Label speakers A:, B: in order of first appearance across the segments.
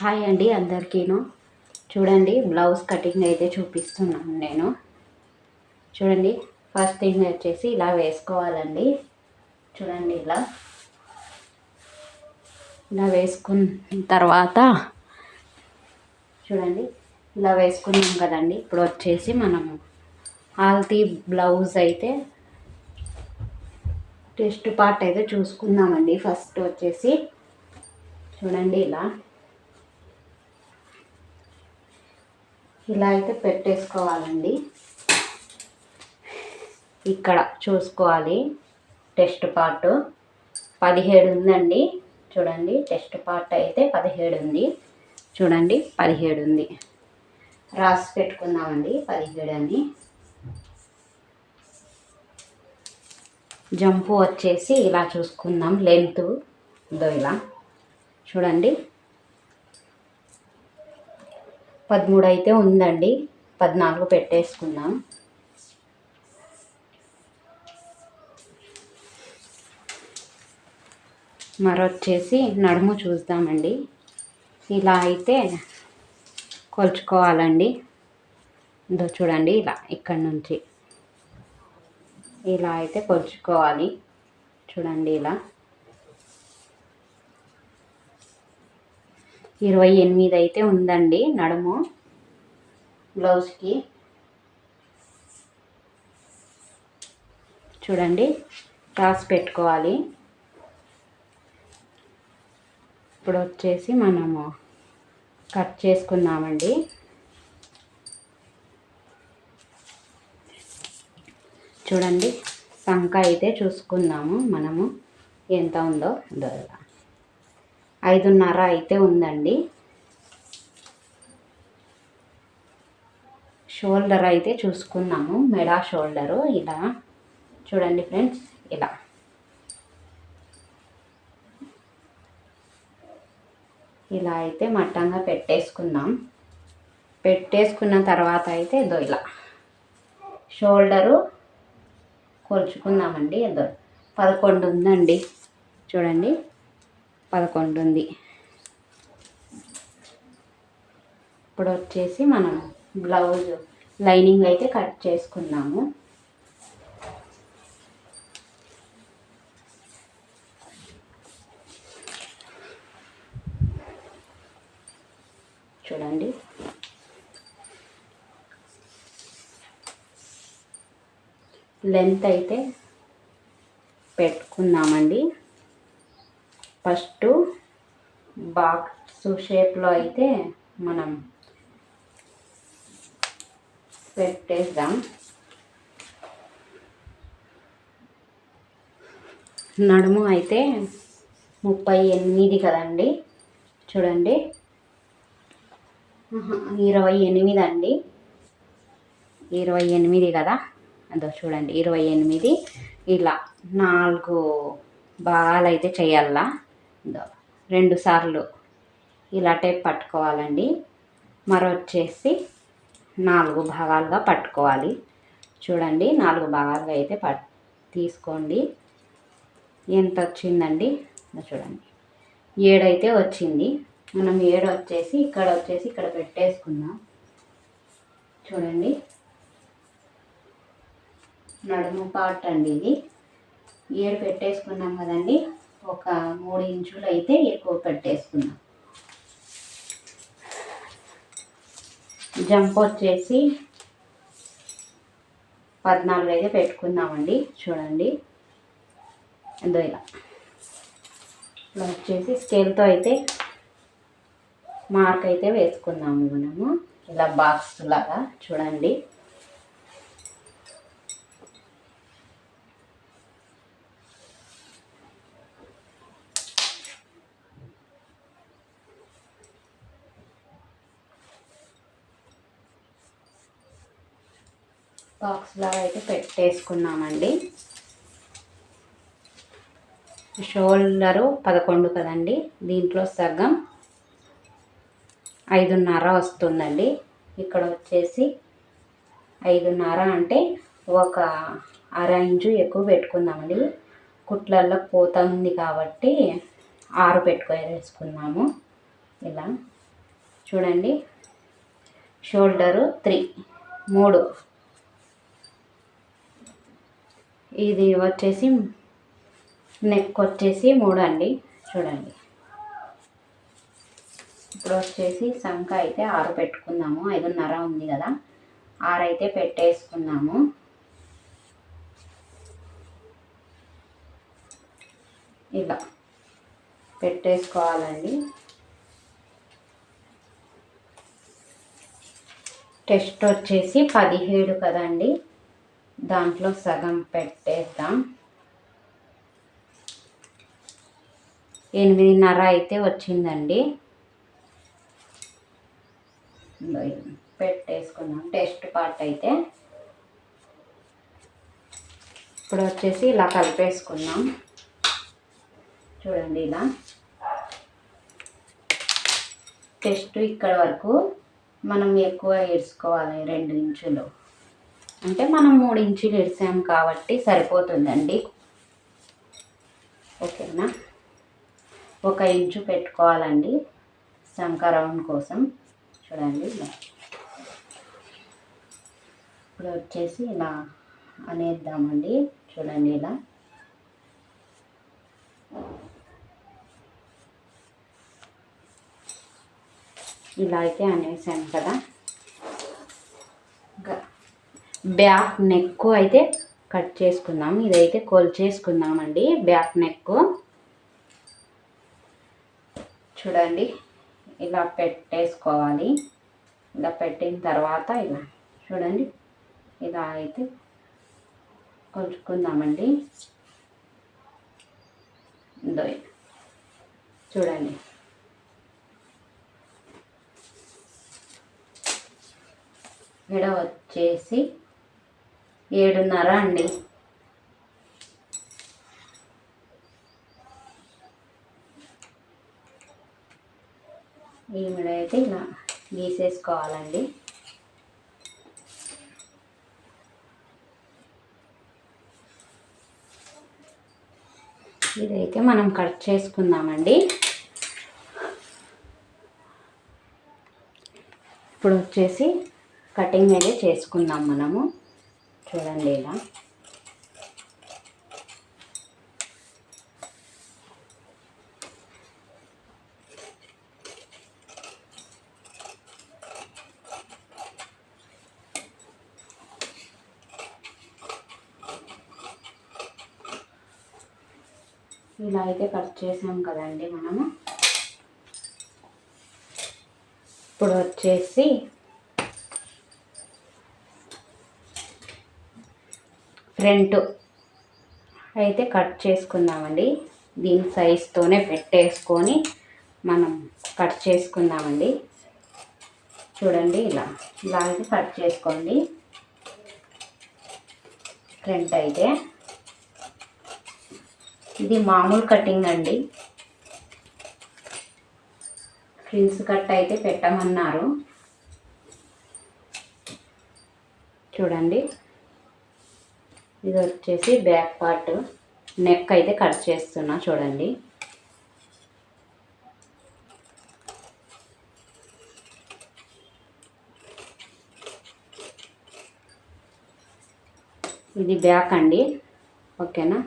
A: Hi అండి అందరికీను. చూడండి blouse cutting అయితే చూపిస్తున్నాను నేను. చూడండి ఫస్ట్ థింగ్ వచ్చేసి ఇలా వేసుకోవాలండి. చూడండి ఇలా. ఇలా వేసుకున్న తర్వాత చూడండి ఇలా వేసుకున్నాం కదండి. ఇప్పుడు వచ్చేసి మనము ఆల్తీ బ్లౌజ్ అయితే టెస్ట్ పార్ట్ అయితే చూసుకుందామండి. ఫస్ట్ వచ్చేసి చూడండి ఇలా. ఇలా అయితే పెట్టేసుకోవాలండి. ఇక్కడ చూసుకోవాలి టెస్ట్ పార్ట్. పదిహేడు ఉందండి. చూడండి టెస్ట్ పార్ట్ అయితే పదిహేడు ఉంది. చూడండి పదిహేడు ఉంది. రాసి పెట్టుకుందామండి పదిహేడు అని. జంపు వచ్చేసి ఇలా చూసుకుందాం లెంత్ ఇదో ఇలా. చూడండి. పదమూడు అయితే ఉందండి. పద్నాలుగు పెట్టేసుకుందాం. మరొచ్చేసి నడుము చూద్దామండి. ఇలా అయితే కొలుచుకోవాలండి. ఇదో చూడండి ఇలా ఇక్కడ నుంచి. ఇలా అయితే కొలుచుకోవాలి. చూడండి ఇలా. ఇరవై ఎనిమిది అయితే ఉందండి నడుము బ్లౌజ్కి. చూడండి రాసి పెట్టుకోవాలి. ఇప్పుడు వచ్చేసి మనము కట్ చేసుకుందామండి. చూడండి సంక అయితే చూసుకుందాము మనము. ఎంత ఉందో. ఇదో. ఐదున్నర అయితే ఉందండి. షోల్డర్ అయితే చూసుకున్నాము మెడా షోల్డరు ఇలా. చూడండి ఫ్రెండ్స్ ఇలా. ఇలా అయితే మట్టంగా పెట్టేసుకుందాం. పెట్టేసుకున్న తర్వాత అయితే ఏదో ఇలా. షోల్డరు కొలుచుకుందామండి ఏదో పదకొండు ఉందండి. చూడండి. పదకొండు ఉంది ఇప్పుడు వచ్చేసి మనం బ్లౌజ్ లైనింగ్ అయితే కట్ చేసుకున్నాము చూడండి. లెంత్ అయితే పెట్టుకున్నామండి ఫస్ట్ బాక్స్ షేప్లో అయితే మనం పెట్టేద్దాం. నడుము అయితే ముప్పై ఎనిమిది కదండి. చూడండి. ఇరవై ఎనిమిది అండి. ఇరవై ఎనిమిది కదా? అదో చూడండి. ఇరవై ఎనిమిది. ఇలా నాలుగు భాగాలు అయితే చేయాలా? రెండు సార్లు ఇలా టేప్ పట్టుకోవాలండి. మరొచ్చేసి నాలుగు భాగాలుగా పట్టుకోవాలి. చూడండి నాలుగు భాగాలుగా అయితే పట్ తీసుకోండి. ఎంత వచ్చిందండి చూడండి. ఏడైతే వచ్చింది. మనం ఏడు వచ్చేసి ఇక్కడ వచ్చేసి ఇక్కడ పెట్టేసుకున్నాం చూడండి. నడుము పార్ట్ అండి ఇది. ఏడు పెట్టేసుకున్నాం కదండి. ఒక మూడు ఇంచులు అయితే ఎక్కువ పెట్టేసుకున్నాం జంప్ వచ్చేసి పద్నాలుగు అయితే పెట్టుకుందామండి. చూడండి. ఎంతో ఇలా. ఇలా వచ్చేసి స్కేల్తో అయితే మార్క్ అయితే వేసుకుందాము మనము. ఇలా బాక్స్ లాగా. చూడండి. బాక్స్ లాగా అయితే పెట్టేసుకున్నామండి. షోల్డరు పదకొండు కదండి. దీంట్లో సగం ఐదున్నర వస్తుందండి. ఇక్కడ వచ్చేసి ఐదున్నర అంటే ఒక అర ఇంచు ఎక్కువ పెట్టుకుందామండి. కుట్లల్లో పోత ఉంది కాబట్టి ఆరు పెట్టుకోవేసుకున్నాము ఇలా చూడండి. షోల్డరు త్రీ మూడు. ఇది వచ్చేసి నెక్ వచ్చేసి మూడు అండి చూడండి. ఇప్పుడు వచ్చేసి సంఖ అయితే ఆరు పెట్టుకుందాము ఐదున్నర ఉంది కదా. ఆరు అయితే పెట్టేసుకున్నాము. ఇలా పెట్టేసుకోవాలండి. టెస్ట్ వచ్చేసి పదిహేడు కదండి. దాంట్లో సగం పెట్టేద్దాం. ఎనిమిదిన్నర అయితే వచ్చిందండి. పెట్టేసుకున్నాం టెస్ట్ పార్ట్ అయితే. ఇప్పుడు వచ్చేసి ఇలా కలిపేసుకున్నాం చూడండి ఇలా. టెస్ట్ ఇక్కడ వరకు మనం ఎక్కువ వేసుకోవాలి రెండు ఇంచులు. అంటే మనం మూడు ఇంచులు ఇడిసాం కాబట్టి సరిపోతుందండి. ఓకేనా? ఒక ఇంచు పెట్టుకోవాలండి సంకరౌండ్ కోసం. చూడండి ఇప్పుడు వచ్చేసి ఇలా అనేద్దామండి. చూడండి ఇలా. ఇలా అయితే అనేసాను కదా. బ్యాక్ నెక్ అయితే కట్ చేసుకుందాం. ఇదైతే కొలిచేసుకుందామండి. బ్యాక్ నెక్ చూడండి ఇలా పెట్టేసుకోవాలి. ఇలా పెట్టిన తర్వాత ఇలా చూడండి ఇలా అయితే కొలుచుకుందామండి. చూడండి. విడ వచ్చేసి ఏడున్నర అండి. ఈమెడైతే ఇలా గీసేసుకోవాలండి. ఇదైతే మనం కట్ చేసుకుందామండి. ఇప్పుడు వచ్చేసి కటింగ్ అయితే చేసుకుందాం మనము. చూడండి ఇలా. ఇలా అయితే కట్ చేసాం కదండి మనము. ఇప్పుడు వచ్చేసి ఫ్రంట్ అయితే కట్ చేసుకుందామండి. దీని సైజుతోనే పెట్టేసుకొని మనం కట్ చేసుకుందామండి. చూడండి ఇలా. ఇలా అయితే కట్ చేసుకోండి. ఫ్రంట్ అయితే. ఇది మామూలు కటింగ్ అండి. ఫ్రిన్స్ కట్ అయితే పెట్టమన్నారు. చూడండి. ఇది వచ్చేసి బ్యాక్ పార్ట్. నెక్ అయితే కట్ చేస్తున్నా చూడండి. ఇది బ్యాక్ అండి. ఓకేనా?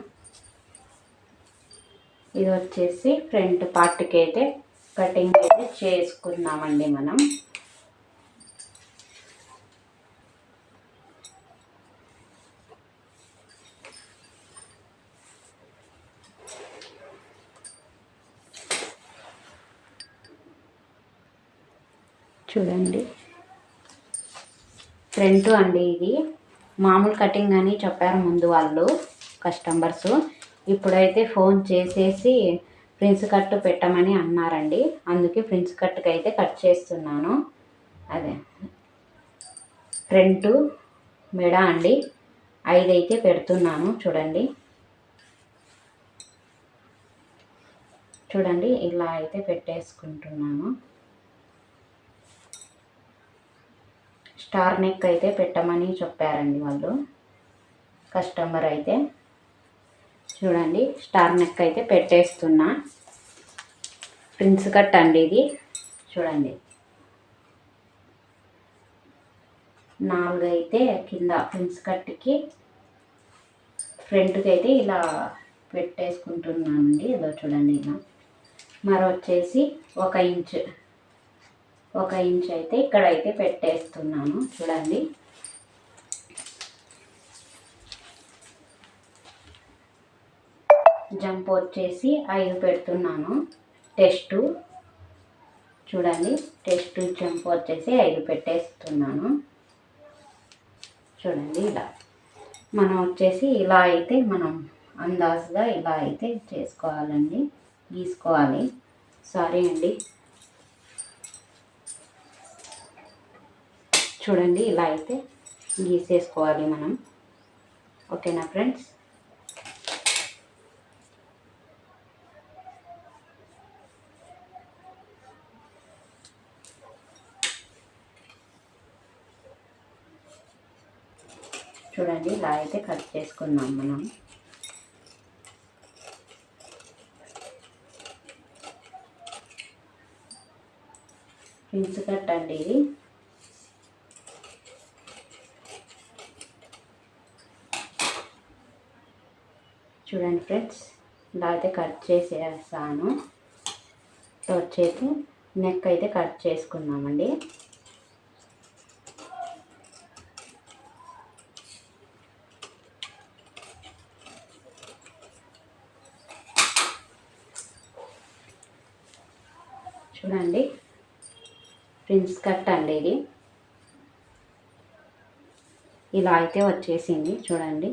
A: ఇది వచ్చేసి ఫ్రంట్ పార్ట్కి అయితే కటింగ్ అయితే చేసుకుందామండి మనం చూడండి ఫ్రంట్ అండి ఇది. మామూలు కటింగ్ అని చెప్పారు ముందు వాళ్ళు కస్టమర్స్. ఇప్పుడైతే ఫోన్ చేసేసి ప్రిన్స్ కట్ పెట్టమని అన్నారండి. అందుకే ప్రిన్స్ కట్కి అయితే కట్ చేస్తున్నాను. అదే. ఫ్రంట్ మెడ అండి. ఐదైతే పెడుతున్నాను. చూడండి. చూడండి ఇలా అయితే పెట్టేసుకుంటున్నాను. స్టార్ నెక్ అయితే పెట్టమని చెప్పారండి వాళ్ళు. కస్టమర్ అయితే. చూడండి స్టార్ నెక్ అయితే పెట్టేస్తున్నా. ప్రిన్స్ కట్ అండి ఇది. చూడండి. నాలుగు అయితే కింద ప్రిన్స్ కట్కి ఫ్రంట్కి అయితే ఇలా పెట్టేసుకుంటున్నానండి. ఇలా చూడండి ఇలా. మరొచ్చేసి ఒక ఇంచ్. ఒక ఇంచ్ అయితే ఇక్కడైతే పెట్టేస్తున్నాను. చూడండి. జంప్ వచ్చేసి ఐదు పెడుతున్నాను. టెస్ట్. చూడండి. టెస్ట్ జంప్ వచ్చేసి ఐదు పెట్టేస్తున్నాను. చూడండి ఇలా. మనం వచ్చేసి ఇలా అయితే మనం అందాజుగా ఇలా అయితే చేసుకోవాలండి. గీసుకోవాలి. సారీ అండి. చూడండి ఇలా అయితే గీసేసుకోవాలి మనం. ఓకేనా ఫ్రెండ్స్? చూడండి ఇలా అయితే కట్ చేసుకున్నాం మనం. పిన్స్ కట్ అండి ఇది. చూడండి ఫ్రెండ్స్ ఇలా అయితే కట్ చేసేస్తాను వచ్చేసి నెక్ అయితే కట్ చేసుకున్నామండి చూడండి ప్రిన్స్ కట్ అండి ఇది. ఇలా అయితే వచ్చేసింది చూడండి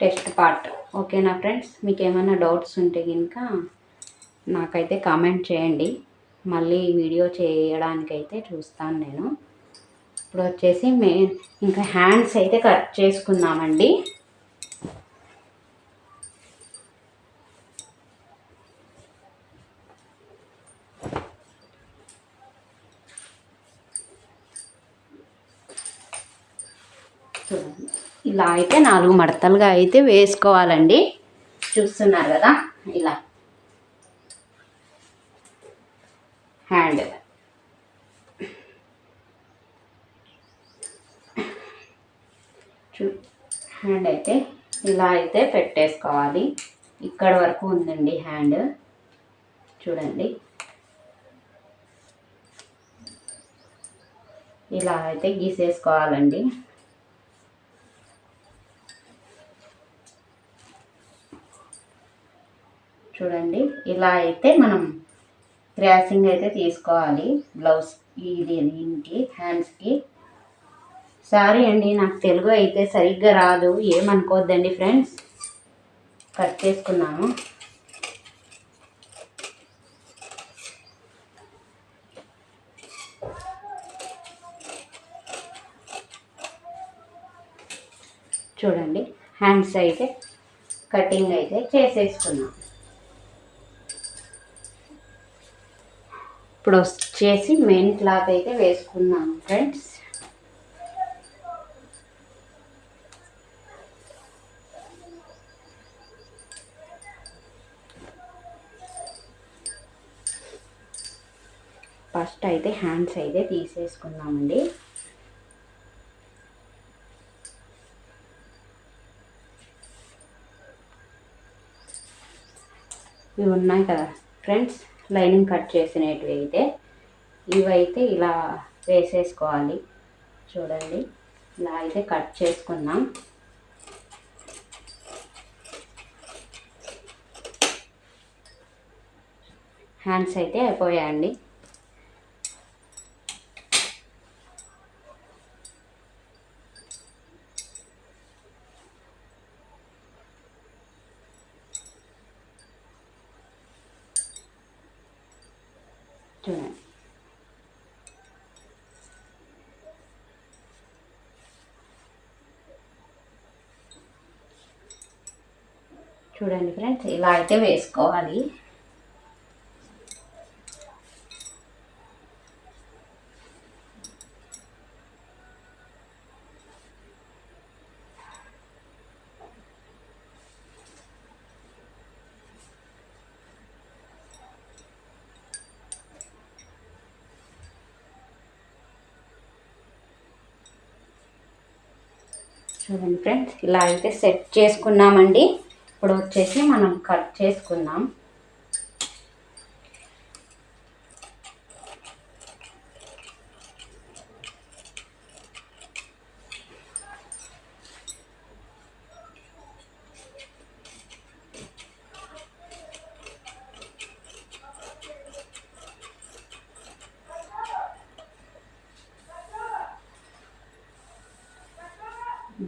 A: టెస్ట్ పార్ట్ ఓకేనా ఫ్రెండ్స్ మీకు ఏమైనా డౌట్స్ ఉంటే కనుక నాకైతే కామెంట్ చేయండి. మళ్ళీ వీడియో చేయడానికైతే చూస్తాను నేను. ఇప్పుడు వచ్చేసి మే ఇంకా హ్యాండ్స్ అయితే కట్ చేసుకుందామండి. చూడండి. ఇలా అయితే నాలుగు మడతలుగా అయితే వేసుకోవాలండి. చూస్తున్నారు కదా ఇలా. హ్యాండ్ చూ హ్యాండ్ అయితే ఇలా అయితే పెట్టేసుకోవాలి. ఇక్కడ వరకు ఉందండి హ్యాండ్ చూడండి. ఇలా అయితే గీసేసుకోవాలండి. చూడండి. ఇలా అయితే మనం క్రాసింగ్ అయితే తీసుకోవాలి. బ్లౌజ్ ఇది దీనికి హ్యాండ్స్కి సారీ అండి నాకు తెలుగు అయితే సరిగ్గా రాదు. ఏమనుకోవద్దండి ఫ్రెండ్స్? కట్ చేసుకున్నాము చూడండి హ్యాండ్స్ అయితే కటింగ్ అయితే చేసేసుకున్నాం. ఇప్పుడు వచ్చేసి మెయిన్ క్లాత్ అయితే వేసుకున్నాను ఫ్రెండ్స్ ఫస్ట్ అయితే హ్యాండ్స్ అయితే తీసేసుకుందామండి. ఇవి ఉన్నాయి కదా ఫ్రెండ్స్ లైనింగ్ కట్ చేసినవి అయితే ఇవైతే ఇలా వేసేసుకోవాలి. చూడండి ఇలా అయితే కట్ చేసుకుందాం. హ్యాండ్స్ అయితే అయిపోయాయండి. చూడండి చూడండి ఫ్రెండ్స్ ఇలా అయితే వేసుకోవాలి. చూడండి ఫ్రెండ్స్ ఇలా అయితే సెట్ చేసుకున్నామండి. ఇప్పుడు వచ్చేసి మనం కట్ చేసుకుందాం.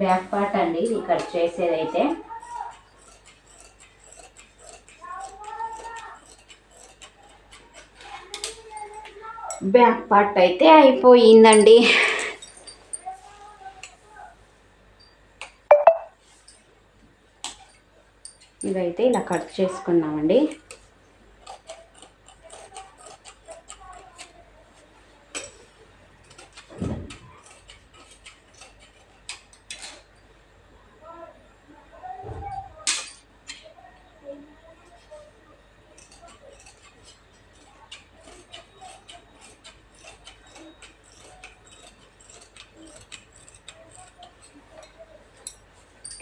A: బ్యాక్ పార్ట్ అండి ఇది కట్ చేసేదైతే. బ్యాక్ పార్ట్ అయితే అయిపోయిందండి. ఇదైతే ఇలా కట్ చేసుకున్నామండి.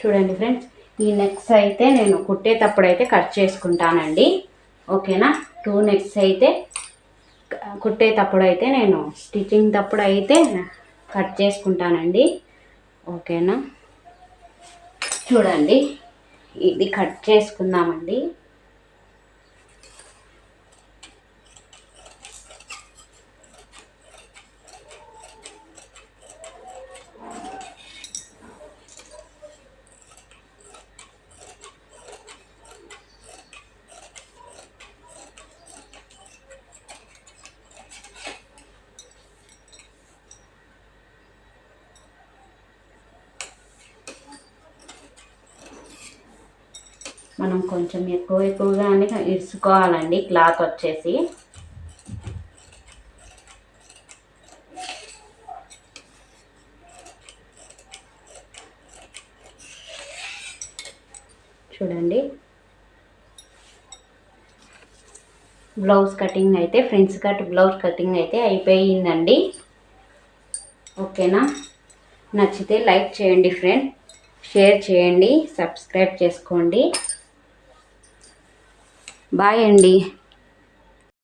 A: చూడండి ఫ్రెండ్స్ ఈ నెక్స్ అయితే నేను కుట్టేటప్పుడు అయితే కట్ చేసుకుంటానండి. ఓకేనా? టూ నెక్స్ అయితే కుట్టేటప్పుడు అయితే నేను స్టిచ్చింగ్ తప్పుడు అయితే కట్ చేసుకుంటానండి. ఓకేనా? చూడండి ఇది కట్ చేసుకుందామండి మనం కొంచెం ఎక్కువ ఎక్కువగానే ఇరుసుకోవాలండి క్లాత్ వచ్చేసి. చూడండి. బ్లౌజ్ కటింగ్ అయితే ఫ్రెండ్స్ కట్ బ్లౌజ్ కటింగ్ అయితే అయిపోయిందండి. ఓకేనా? నచ్చితే లైక్ చేయండి ఫ్రెండ్ షేర్ చేయండి సబ్స్క్రైబ్ చేసుకోండి. బాయ్ అండి.